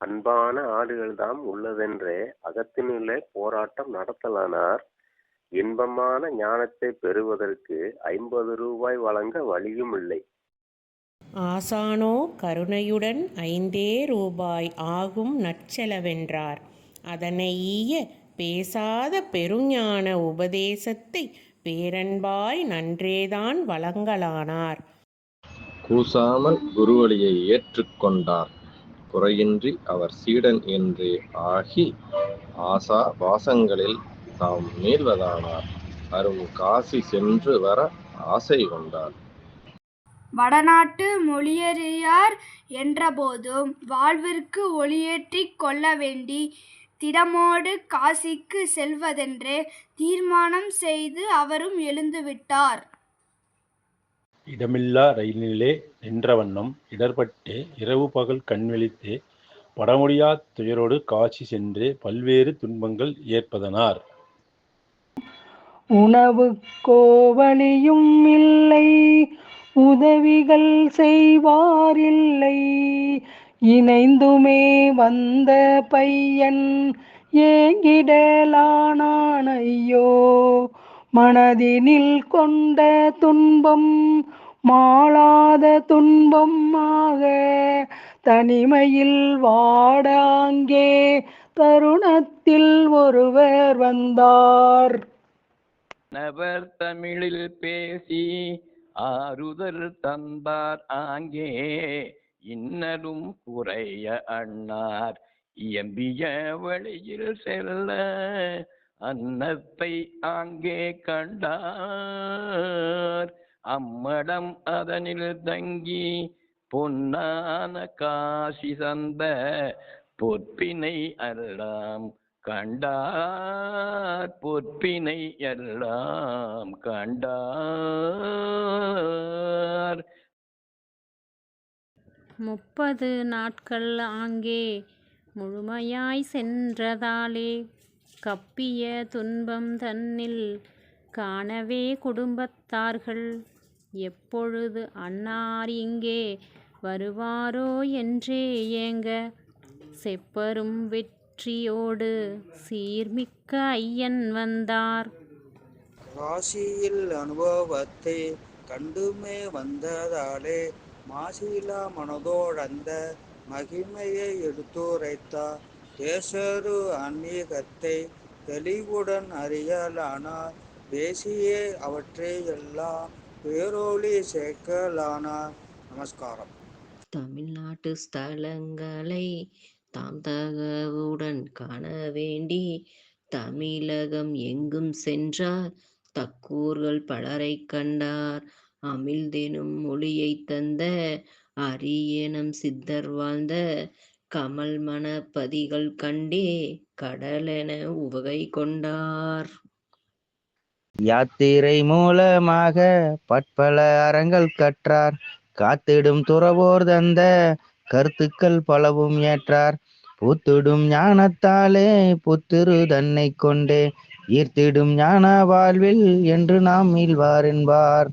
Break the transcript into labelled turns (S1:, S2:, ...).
S1: அன்பான ஆடுகள்தாம் உள்ளதென்றே அகத்தினுள்ளே போராட்டம் நடத்தலானார். இன்பமான ஞானத்தை பெறுவதற்கு ஐம்பது ரூபாய் வழங்க வழியும் இல்லை
S2: ஆசானோ கருணையுடன் ஐந்தே ரூபாய் ஆகும் நற்செலவென்றார். அதனை ஈய பேசாத பெருஞான உபதேசத்தை பேரன்பாய் நன்றேதான் வழங்கலானார்.
S3: கூசாமல் குருவழியை ஏற்றுக்கொண்டார் குறையின்றி அவர் சீடன் என்றே ஆகி ஆசா வாசங்களில் தாம் மீள்வதானார் அரும் காசி சென்று வர ஆசை கொண்டார்.
S4: வடநாட்டு மொழியறியார் என்றபோதும் வாழ்விற்கு ஒளியேற்றிக் கொள்ள வேண்டி திடமோடு காசிக்கு செல்வதென்றே தீர்மானம் செய்து அவரும் எழுந்துவிட்டார்.
S5: இடமில்லா ரயிலினிலே நின்ற வண்ணம் இடர்பட்டே இரவு பகல் கண்விழித்தே படமுடியா துயரோடு காட்சி சென்று பல்வேறு துன்பங்கள் ஏற்பதனார்.
S6: உணவு கோவலியும் இல்லை உதவிகள் செய்வாரில்லை. இணைந்துமே வந்த பையன் ஏங்கிடலானான் ஐயோ மனதினில் கொண்ட துன்பம் மாளாத துன்பமாக தனிமையில் வாடாங்கே தருணத்தில் ஒருவர் வந்தார்.
S7: நபர் தமிழில் பேசி ஆறுதல் தந்தார் ஆங்கே. இன்னலும் குறைய அண்ணார் இயம்பிய வழியில் செல்ல அன்னத்தை ஆங்கே கண்டார். அம்மடம் அதனில் தங்கி பொன்னான காசி சந்த பொற்பினை அருளாம். கண்டார் பொற்பினை எல்லாம் கண்டார்.
S8: முப்பது நாட்கள் ஆங்கே முழுமையாய் சென்றதாலே கப்பிய துன்பம் தன்னில் காணவே குடும்பத்தார்கள். எப்பொழுது அன்னார் இங்கே வருவாரோ என்றே ஏங்க? செப்பரும் வெற்றியோடு சீர்மிக்க ஐயன் வந்தார்.
S9: ராசியில் அனுபவத்தை கண்டுமே வந்ததாலே மாசிலா மனதோடந்த மகிமையை எடுத்துரைத்தார் தேசரு ஆன்மீகத்தை தெளிவுடன் அறியலானார். பேசியே அவற்றை எல்லாம் பேரோலி சேர்க்கலானார் நமஸ்காரம்.
S10: தமிழ்நாட்டு ஸ்தலங்களை தாம் தகவுடன் காண வேண்டி தமிழகம் எங்கும் சென்றார் தக்கூர்கள் பலரை கண்டார். அமிழ்தெனும் மொழியை தந்த அரியனம் சித்தர் வாழ்ந்த கமல் மணப்பதிகள் கண்டே கடலென உவகை கொண்டார்.
S11: யாத்திரை மூலமாக பற்பல அறங்கள் கற்றார். காத்திடும் துறவோர் தந்த கருத்துக்கள் பலவும் ஏற்றார். பூத்திடும் ஞானத்தாலே புத்திரு தன்னை கொண்டே. ஈர்த்திடும் ஞான வாழ்வில் என்று நாம் மீள்வார் என்பார்